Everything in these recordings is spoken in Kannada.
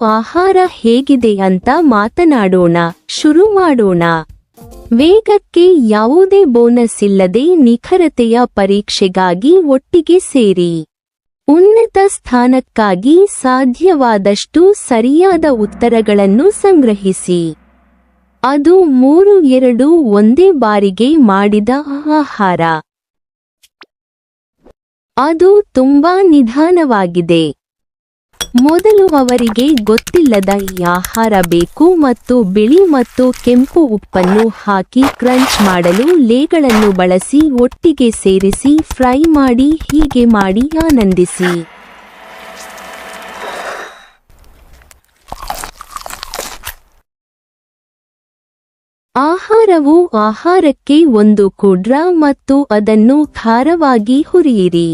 ಆಹಾರ ಹೇಗಿದೆ ಅಂತ ಮಾತನಾಡೋಣ. ಶುರು ಮಾಡೋಣ. ವೇಗಕ್ಕೆ ಯಾವುದೇ ಬೋನಸ್ ಇಲ್ಲದೆ ನಿಖರತೆಯ ಪರೀಕ್ಷೆಗಾಗಿ ಒಟ್ಟಿಗೆ ಸೇರಿ. ಉನ್ನತ ಸ್ಥಾನಕ್ಕಾಗಿ ಸಾಧ್ಯವಾದಷ್ಟು ಸರಿಯಾದ ಉತ್ತರಗಳನ್ನು ಸಂಗ್ರಹಿಸಿ. ಅದು ಮೂರು ಎರಡು ಒಂದೇ ಬಾರಿಗೆ ಮಾಡಿದ ಆಹಾರ. ಅದು ತುಂಬಾ ನಿಧಾನವಾಗಿದೆ. ಮೊದಲು ಅವರಿಗೆ ಗೊತ್ತಿಲ್ಲದ ಈ ಆಹಾರ ಬೇಕು ಮತ್ತು ಬಿಳಿ ಮತ್ತು ಕೆಂಪು ಉಪ್ಪನ್ನು ಹಾಕಿ ಕ್ರಂಚ್ ಮಾಡಲು ಲೇಗಳನ್ನು ಬಳಸಿ ಒಟ್ಟಿಗೆ ಸೇರಿಸಿ ಫ್ರೈ ಮಾಡಿ ಹೀಗೆ ಮಾಡಿ ಆನಂದಿಸಿ. ಆಹಾರವು ಆಹಾರಕ್ಕೆ ಒಂದು ಕುಡ್ರ ಮತ್ತು ಅದನ್ನು ಖಾರವಾಗಿ ಹುರಿಯಿರಿ.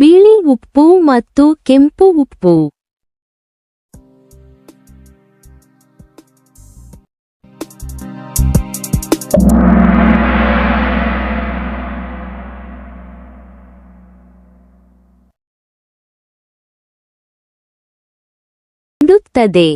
ಬಿಳಿ ಉಪ್ಪು ಮತ್ತು ಕೆಂಪು ಉಪ್ಪು. ಇಡುತ್ತದೆ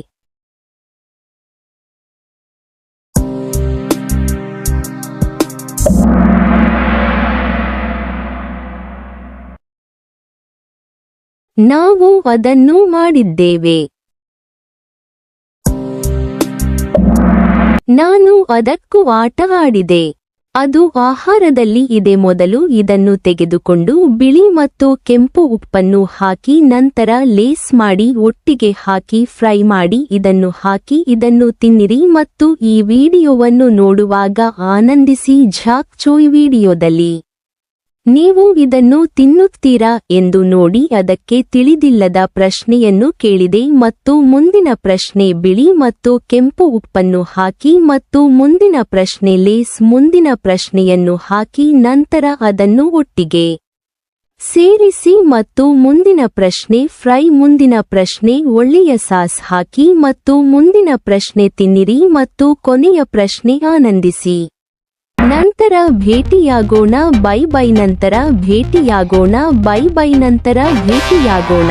ನಾವು ಅದನ್ನು ಮಾಡಿದ್ದೇವೆ. ನಾನು ಅದಕ್ಕೂ ಆಟ ಆಡಿದೆ ಅದು ಆಹಾರದಲ್ಲಿ ಇದೆ ಮೊದಲು ಇದನ್ನು ತೆಗೆದುಕೊಂಡು ಬಿಳಿ ಮತ್ತು ಕೆಂಪು ಉಪ್ಪನ್ನು ಹಾಕಿ ನಂತರ ಲೇಸ್ ಮಾಡಿ ಒಟ್ಟಿಗೆ ಹಾಕಿ ಫ್ರೈ ಮಾಡಿ ಇದನ್ನು ಹಾಕಿ ಇದನ್ನು ತಿನ್ನಿರಿ ಮತ್ತು ಈ ವಿಡಿಯೋವನ್ನು ನೋಡುವಾಗ ಆನಂದಿಸಿ ಝಾಕ್ ಚೋಯ್ ವಿಡಿಯೋದಲ್ಲಿ. ನೀವು ಇದನ್ನು ತಿನ್ನುತ್ತೀರಾ ಎಂದು ನೋಡಿ ಅದಕ್ಕೆ ತಿಳಿದಿಲ್ಲದ ಪ್ರಶ್ನೆಯನ್ನು ಕೇಳಿದೆ ಮತ್ತು ಮುಂದಿನ ಪ್ರಶ್ನೆ ಬಿಳಿ ಮತ್ತು ಕೆಂಪು ಉಪ್ಪನ್ನು ಹಾಕಿ ಮತ್ತು ಮುಂದಿನ ಪ್ರಶ್ನೆ ಲೇಸ್ ಮುಂದಿನ ಪ್ರಶ್ನೆಯನ್ನು ಹಾಕಿ ನಂತರ ಅದನ್ನು ಒಟ್ಟಿಗೆ ಸೇರಿಸಿ ಮತ್ತು ಮುಂದಿನ ಪ್ರಶ್ನೆ ಫ್ರೈ ಮುಂದಿನ ಪ್ರಶ್ನೆ ಒಳ್ಳೆಯ ಸಾಸ್ ಹಾಕಿ ಮತ್ತು ಮುಂದಿನ ಪ್ರಶ್ನೆ ತಿನ್ನಿರಿ ಮತ್ತು ಕೊನೆಯ ಪ್ರಶ್ನೆ ಆನಂದಿಸಿ. ನಂತರ ಭೇಟಿಯಾಗೋಣ ಬೈ ಬೈ ನಂತರ ಭೇಟಿಯಾಗೋಣ ಬೈ ಬೈ ನಂತರ ಭೇಟಿಯಾಗೋಣ.